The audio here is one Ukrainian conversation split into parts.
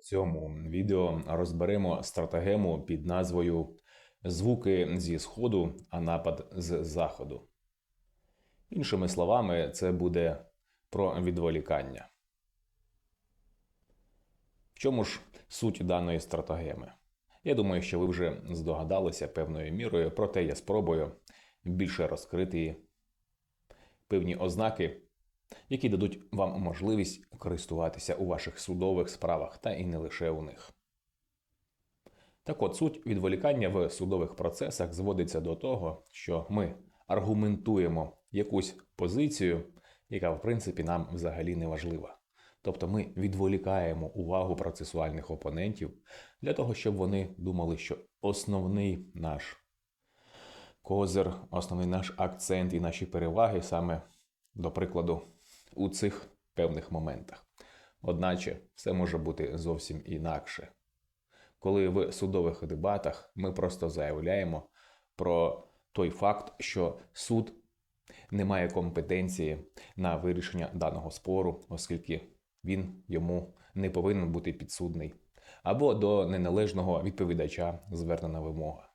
цьому відео розберемо стратегему під назвою Звуки зі сходу, а напад з заходу. Іншими словами, це буде про відволікання. В чому ж суть даної стратегеми? Я думаю, що ви вже здогадалися певною мірою, проте я спробую більше розкрити певні ознаки, які дадуть вам можливість користуватися у ваших судових справах та і не лише у них. Так от суть відволікання в судових процесах зводиться до того, що ми аргументуємо якусь позицію, яка в принципі нам взагалі не важлива. Тобто ми відволікаємо увагу процесуальних опонентів для того, щоб вони думали, що основний наш козир, основний наш акцент і наші переваги саме, до прикладу, у цих певних моментах. Одначе все може бути зовсім інакше. Коли в судових дебатах ми просто заявляємо про той факт, що суд не має компетенції на вирішення даного спору, оскільки він йому не повинен бути підсудний, або до неналежного відповідача звернена вимога.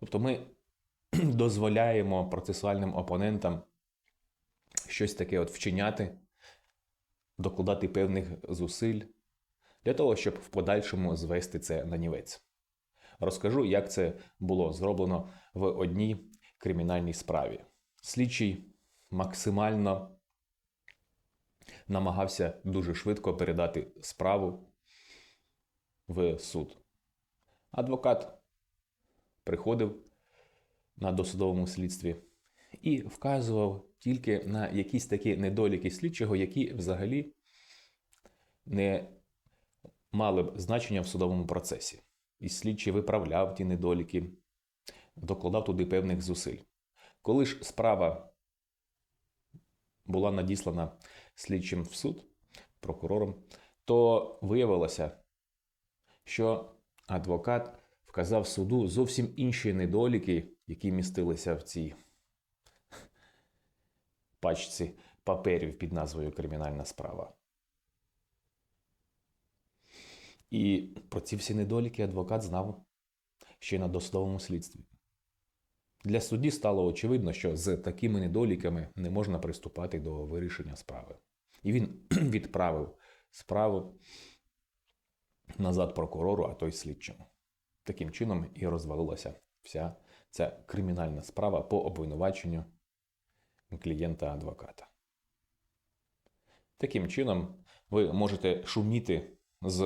Тобто ми дозволяємо процесуальним опонентам щось таке от вчиняти, докладати певних зусиль для того, щоб в подальшому звести це на нівець. Розкажу, як це було зроблено в одній кримінальній справі. Слідчий максимально намагався дуже швидко передати справу в суд. Адвокат приходив на досудовому слідстві і вказував тільки на якісь такі недоліки слідчого, які взагалі не мали б значення в судовому процесі. І слідчий виправляв ті недоліки, докладав туди певних зусиль. Коли ж справа була надіслана слідчим в суд, прокурором, то виявилося, що адвокат вказав суду зовсім інші недоліки, які містилися в цій пачці паперів під назвою Кримінальна справа. І про ці всі недоліки адвокат знав ще на досудовому слідстві. Для судді стало очевидно, що з такими недоліками не можна приступати до вирішення справи. І він відправив справу назад прокурору, а той слідчому. Таким чином і розвалилася вся ця кримінальна справа по обвинуваченню клієнта-адвоката. Таким чином, ви можете шуміти з